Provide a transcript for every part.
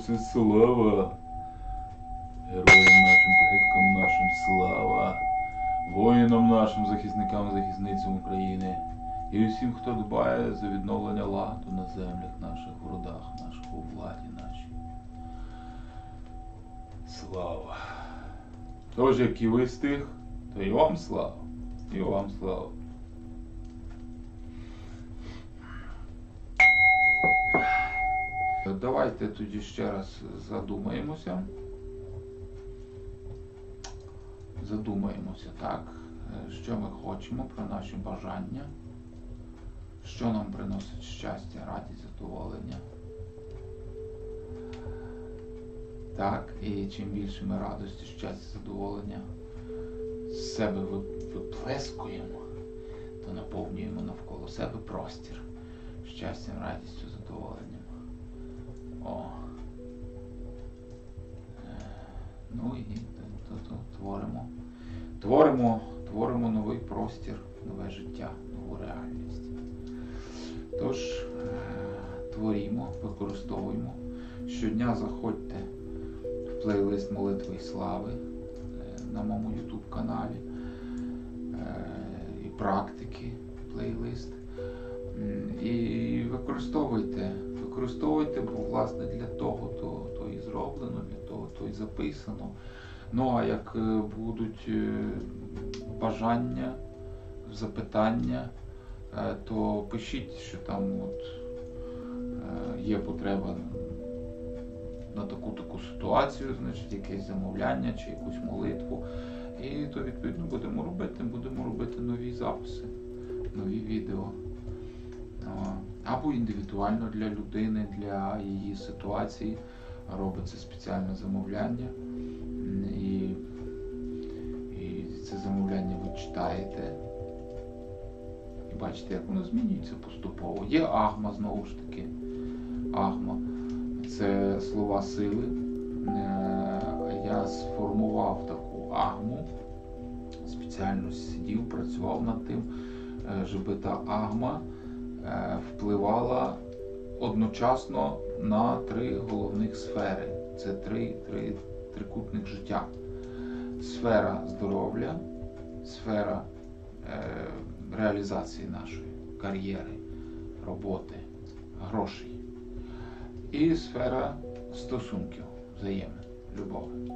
Ісусе, слава! Героям нашим, предкам нашим слава! Воїнам нашим, захисникам, захисницям України і усім, хто дбає за відновлення ладу на землях наших, в родах наших, у владі нашій. Слава! Тож, як і ви з то і вам слава, і вам слава. Давайте тоді ще раз задумаємося. Задумаємося, так, е, що ми хочемо про наші бажання, що нам приносить щастя, радість, задоволення. Так, і чим більше ми радості, щастя, задоволення з себе виплескуємо, то наповнюємо навколо себе простір щастям, радістю, задоволенням. О. Е, Ну і то, то, творимо. Творимо, творимо новий простір, нове життя, нову реальність. Тож, е, творімо, використовуємо. Щодня заходьте в плейлист молитви і слави е, на моєму YouTube каналі і практики плейлист. І використовуйте, використовуйте, бо власне для того то, то і зроблено, для того то і записано. Ну а як е, будуть е, бажання, запитання, е, то пишіть, що там от є потреба на таку таку ситуацію, значить, якесь замовляння чи якусь молитву. І то відповідно будемо робити, будемо робити нові записи, нові відео. Або індивідуально для людини, для її ситуації робиться спеціальне замовляння. І, і це замовляння ви читаєте. І бачите, як воно змінюється поступово. Є агма знову ж таки. Агма це слова сили. Е, Я сформував таку агму, спеціально сидів, працював над тим, е, щоб та агма е, впливала одночасно на три головних сфери. Це три, три трикутних життя. Сфера здоров'я, сфера е, реалізації нашої кар'єри, роботи, грошей. І сфера стосунків, взаємин, любові.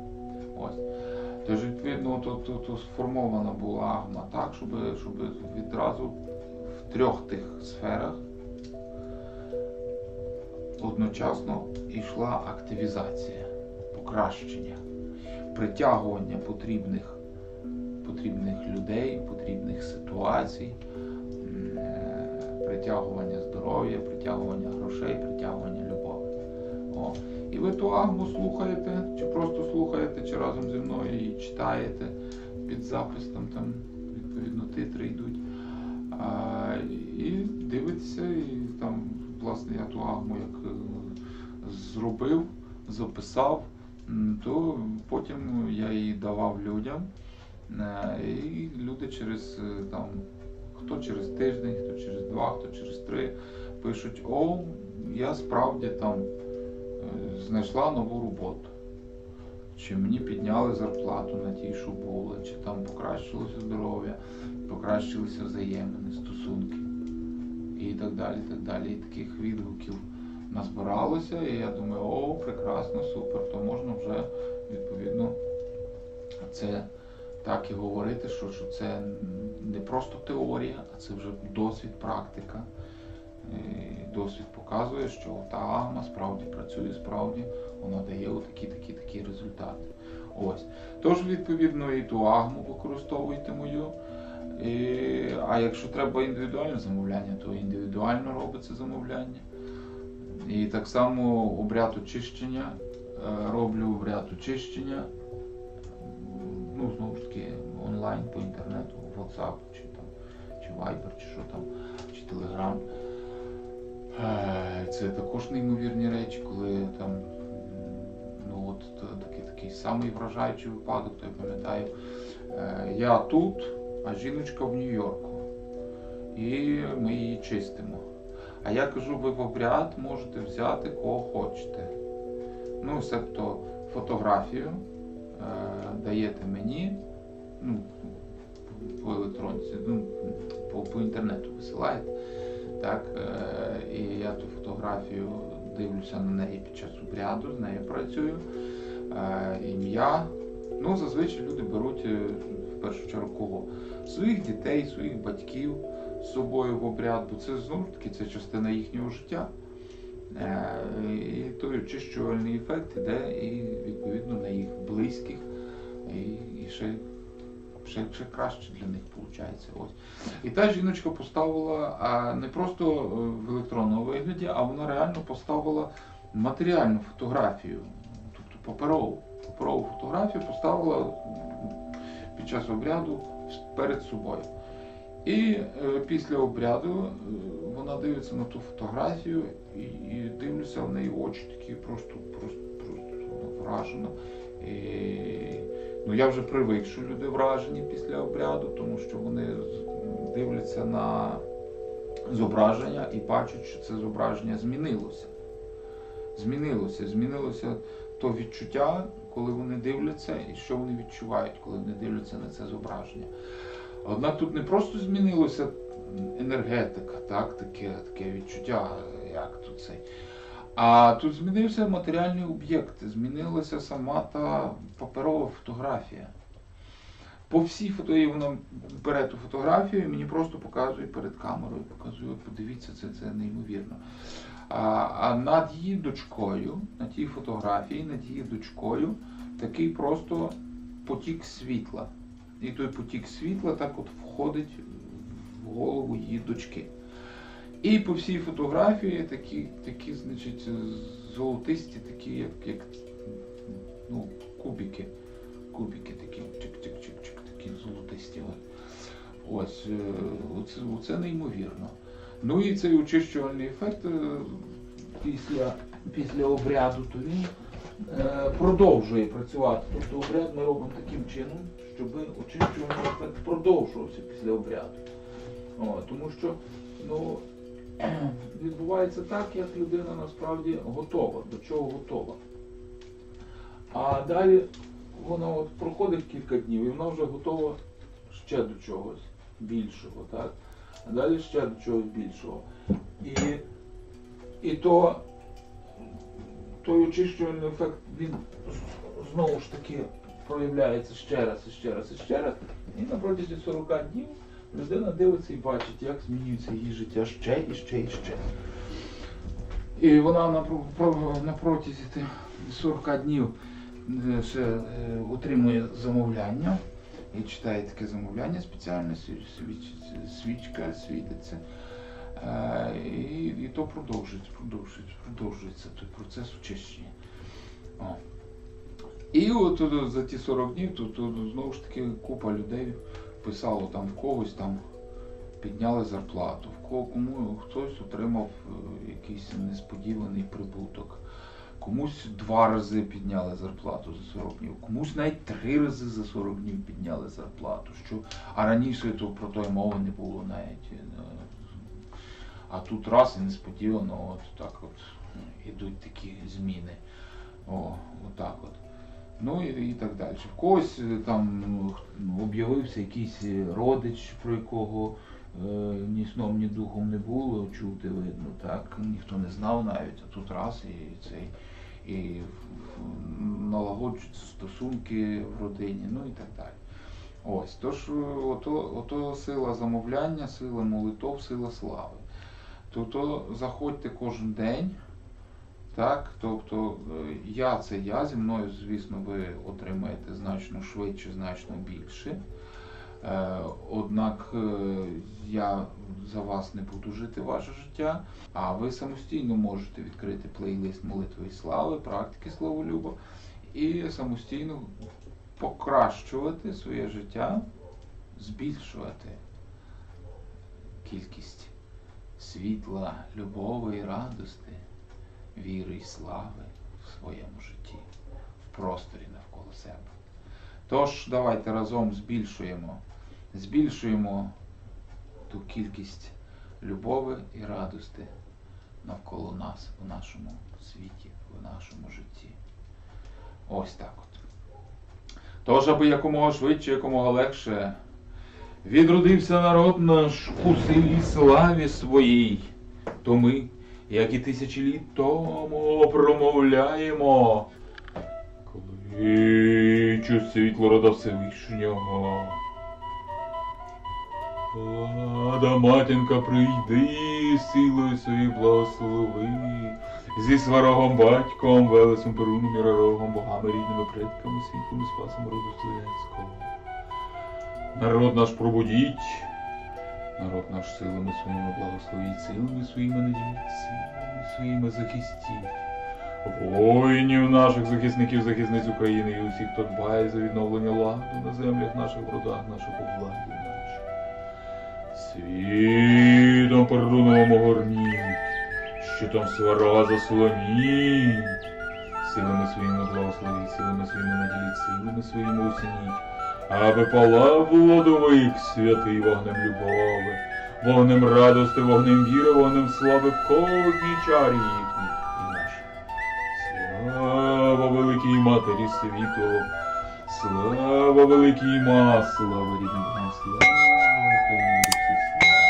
Ось. Тож, відповідно, то, то сформована була агма так, щоб, щоб відразу трьох тих сферах одночасно йшла активізація, покращення, притягування потрібних, потрібних людей, потрібних ситуацій, притягування здоров'я, притягування грошей, притягування любові. О. І ви ту агму слухаєте, чи просто слухаєте, чи разом зі мною її читаєте під запис, там, там відповідно титри йдуть. І дивитеся, і там, власне, я ту агму як е, зробив, записав, то потім я її давав людям. Е, І люди через е, там, хто через тиждень, хто через два, хто через три пишуть: О, я справді там знайшла нову роботу. Чи мені підняли зарплату на тій, що було, чи там покращилося здоров'я, покращилися взаємини, стосунки і так далі. І так далі. І таких відгуків назбиралося, і я думаю, о, прекрасно, супер, то можна вже відповідно це так і говорити, що, що це не просто теорія, а це вже досвід, практика. І досвід показує, що та агма справді працює, справді вона дає отакі такі такі результати. Ось. Тож, відповідно, і ту агму використовуйте мою. І, а якщо треба індивідуальне замовляння, то індивідуально робиться замовляння. І так само обряд очищення, е, роблю обряд очищення, ну, знову ж таки, онлайн по інтернету, WhatsApp, чи там, чи Viber, чи що там, чи Telegram. Е, Це також неймовірні речі, коли там ну от такий, такий самий вражаючий випадок, то я пам'ятаю. Е, Я тут, а жіночка в Нью-Йорку. І ми її чистимо. А я кажу, ви в обряд можете взяти кого хочете. Ну, себто фотографію е, даєте мені, ну, по електронці, ну, по, по інтернету висилаєте. Так, е, і я ту фотографію дивлюся на неї під час обряду, з нею працюю. Е, ім'я. Ну, зазвичай люди беруть е, в першу чергу кого? Своїх дітей, своїх батьків з собою в обряд, бо це знову таки це частина їхнього життя. Е, І той очищувальний ефект іде і відповідно на їх близьких, і, ще, ще, ще краще для них виходить. Ось. І та жіночка поставила не просто е, в електронному вигляді, а вона реально поставила матеріальну фотографію, тобто паперову. Паперову фотографію поставила під час обряду перед собою. І е, після обряду е, вона дивиться на ту фотографію і, і дивлюся в неї очі такі просто, просто, просто вражено. І, ну, я вже привик, що люди вражені після обряду, тому що вони дивляться на зображення і бачать, що це зображення змінилося. Змінилося, змінилося то відчуття, коли вони дивляться, і що вони відчувають, коли вони дивляться на це зображення. Однак тут не просто змінилося енергетика, так, таке, таке відчуття, як тут цей. А тут змінився матеріальний об'єкт, змінилася сама та паперова фотографія. По всій фото і вона бере ту фотографію і мені просто показує перед камерою, показує, подивіться, це, це неймовірно. А, над її дочкою, на тій фотографії, над її дочкою, такий просто потік світла. І той потік світла так от входить в голову її дочки. І по всій фотографії такі, такі значить, золотисті, такі, як, як ну, кубики. Кубики такі, чик-чик-чик-чик, такі золотисті. Ось, е, оце, оце неймовірно. Ну і цей очищувальний ефект е, після, після обряду, то він е, продовжує працювати. Тобто обряд ми робимо таким чином, щоб очищувальний ефект продовжувався після обряду. О, тому що ну, відбувається так, як людина насправді готова, до чого готова. А далі вона от проходить кілька днів і вона вже готова ще до чогось більшого. Так? А далі ще до чогось більшого. І, і то той очищувальний ефект, він знову ж таки проявляється ще раз, і ще раз, і ще раз. І на протязі 40 днів людина дивиться і бачить, як змінюється її життя ще і ще і ще. І вона на, про- про- на протязі 40 днів е, ще е, отримує замовляння і читає таке замовляння спеціальне, свіч- свіч- свічка світиться. Е, І, і то продовжується, продовжується, продовжується той процес очищення. О. І от за ті 40 днів тут знову ж таки купа людей писало там в когось там підняли зарплату, в кого кому хтось отримав е, якийсь несподіваний прибуток. Комусь два рази підняли зарплату за 40 днів, комусь навіть три рази за 40 днів підняли зарплату. Що, а раніше то про то й мови не було навіть. е, А тут раз і несподівано, от так от е, ідуть такі зміни. О, отак от. Ну і, і так далі. В когось е, там ну, об'явився якийсь е, родич, про якого е, ні сном, ні духом не було, чути видно, так, ніхто не знав навіть, а тут раз і цей. І налагоджуються стосунки в родині, ну і так далі. Ось, тож ото, ото сила замовляння, сила молитов, сила слави. Тобто заходьте кожен день, так, тобто е, я це я, зі мною, звісно, ви отримаєте значно швидше, значно більше. Е, Однак е, я за вас не буду жити ваше життя, а ви самостійно можете відкрити плейлист молитви і слави, практики словолюба і самостійно покращувати своє життя, збільшувати кількість світла, любові і радости, віри і слави в своєму житті, в просторі навколо себе. Тож давайте разом збільшуємо, збільшуємо ту кількість любові і радости навколо нас у нашому світі, в нашому житті. Ось так от. Тож, аби якомога швидше, якомога легше відродився народ наш у силі славі своїй, то ми, як і тисячі літ тому, промовляємо. Кличу світло рода Всевишнього. Рада матінка прийди, силою своєю благослови, зі сварогом батьком, велесом Перуном, Міророгом, богами, рідними предками, світлом і спасом роду Слов'янського. Народ наш пробудіть, народ наш силами своїми благословіть, силами своїми наділіть, силами своїми захистіть. Воїнів наших захисників, захисниць України і усіх, хто дбає за відновлення ладу на землях наших, родах наших, нашій. Світом перуновому горніть, щитом сварога заслоніть, силами своїми благословіть, силами своїми наділіть, силами своїми усініть, аби палав лодовик святий вогнем любови, вогнем радости, вогнем віри, вогнем слави в кожній чарі їхній. І нашій. Слава великій матері світу, слава великій ма, слава рідним, слава Não, não, não, não.